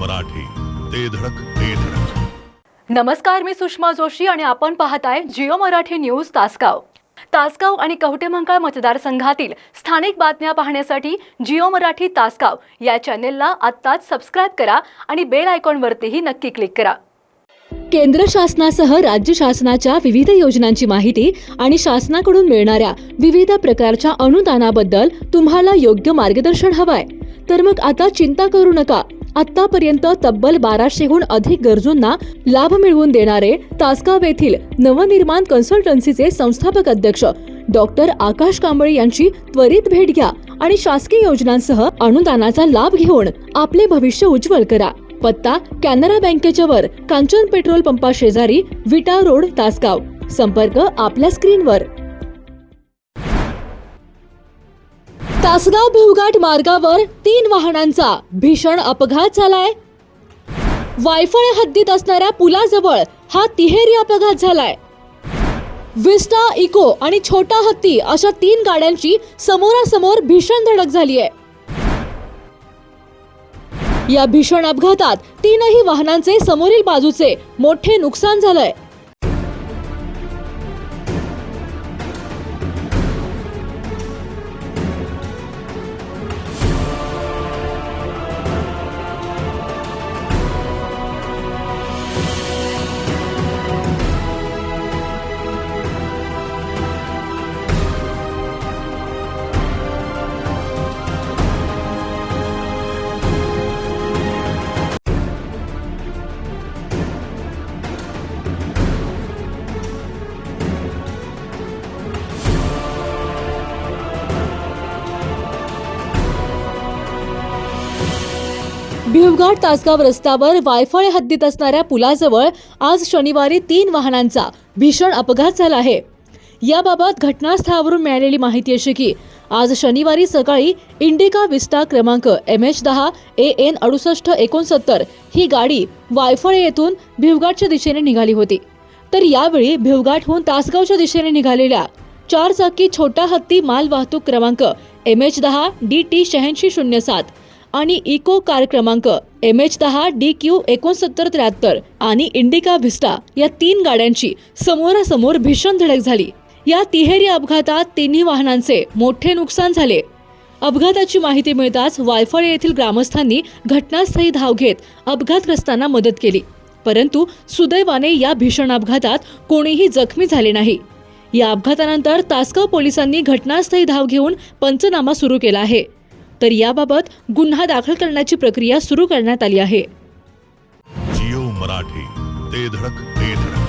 मराठी. ते धडक ते धडक. नमस्कार मी सुषमा जोशी आणि आपण पाहताय जिओ मराठी न्यूज तासगाव. तासगाव आणि कवटेमंकाळ मतदारसंघातील स्थानिक बातम्या पाहण्यासाठी जिओ मराठी तासगाव या चॅनेलला आत्ताच सबस्क्राईब करा आणि बेल आयकॉनवरतीही नक्की क्लिक करा. केंद्र शासनासह राज्य शासनाच्या विविध योजनांची माहिती आणि शासनाकडून मिळणाऱ्या विविध प्रकारच्या अनुदानाबद्दल तुम्हाला योग्य मार्गदर्शन हवंय. तर मग आता चिंता करू नका. आतापर्यंत तब्बल बाराशेहून अधिक गरजूंना लाभ मिळवून देणारे तासगाव येथील नवनिर्माण कन्सल्टन्सीचे संस्थापक अध्यक्ष डॉक्टर आकाश कांबळे यांची त्वरित भेट घ्या आणि शासकीय योजनांसह अनुदानाचा लाभ घेऊन आपले भविष्य उज्ज्वल करा. पत्ता कॅनरा बँकेच्या वर कांचन पेट्रोल पंपा शेजारी विटा रोड तासगाव. संपर्क आपल्या स्क्रीनवर. तासगाव भिवघाट मार्गावर तीन वाहनांचा भीषण अपघात झालाय. वायफळ हद्दीत असणाऱ्या पुलाजवळ हा तिहेरी अपघात झालाय. विस्टा इको आणि छोटा हत्ती अशा तीन गाड्यांची समोरासमोर भीषण धडक झाली आहे या भीषण अपघातात तीनही वाहनांचे समोरील बाजूचे मोठे नुकसान झालंय. भिवघाट तासगाव रस्त्यावर वायफळ हद्दीत असणाऱ्या पुलाजवळ आज शनिवारी तीन वाहनांचा भीषण अपघात झाला आहे. याबाबत घटनास्थळावरून मिळालेली माहिती अशी की आज शनिवारी सकाळी इंडिका विस्टा क्रमांक एम एच दहा ए एन अडुसष्ट एकोणसत्तर ही गाडी वायफळे येथून भिवघाटच्या दिशेने निघाली होती. तर यावेळी भिवघाटहून तासगावच्या दिशेने निघालेल्या चार चाकी छोटा हत्ती माल वाहतूक क्रमांक एम एच दहा डी टी शहाऐंशी शून्य सात आणि इको कार क्रमांक एम एच दहा डी क्यू एकोणसत्तर त्र्याहत्तर आणि इंडिका व्हिस्टा या तीन गाड्यांची समोरासमोर भीषण धडक झाली. या तिहेरी अपघातात तिन्ही वाहनांचे मोठे नुकसान झाले. अपघाताची माहिती मिळताच वायफळ येथील ग्रामस्थांनी घटनास्थळी धाव घेत अपघातग्रस्तांना मदत केली. परंतु सुदैवाने या भीषण अपघातात कोणीही जखमी झाले नाही. या अपघातानंतर तासगाव पोलिसांनी घटनास्थळी धाव घेऊन पंचनामा सुरू केला आहे. तर याबाबत गुन्हा दाखल करण्याची प्रक्रिया सुरू करण्यात आली आहे. जिओ मराठी ते धडक ते धडक.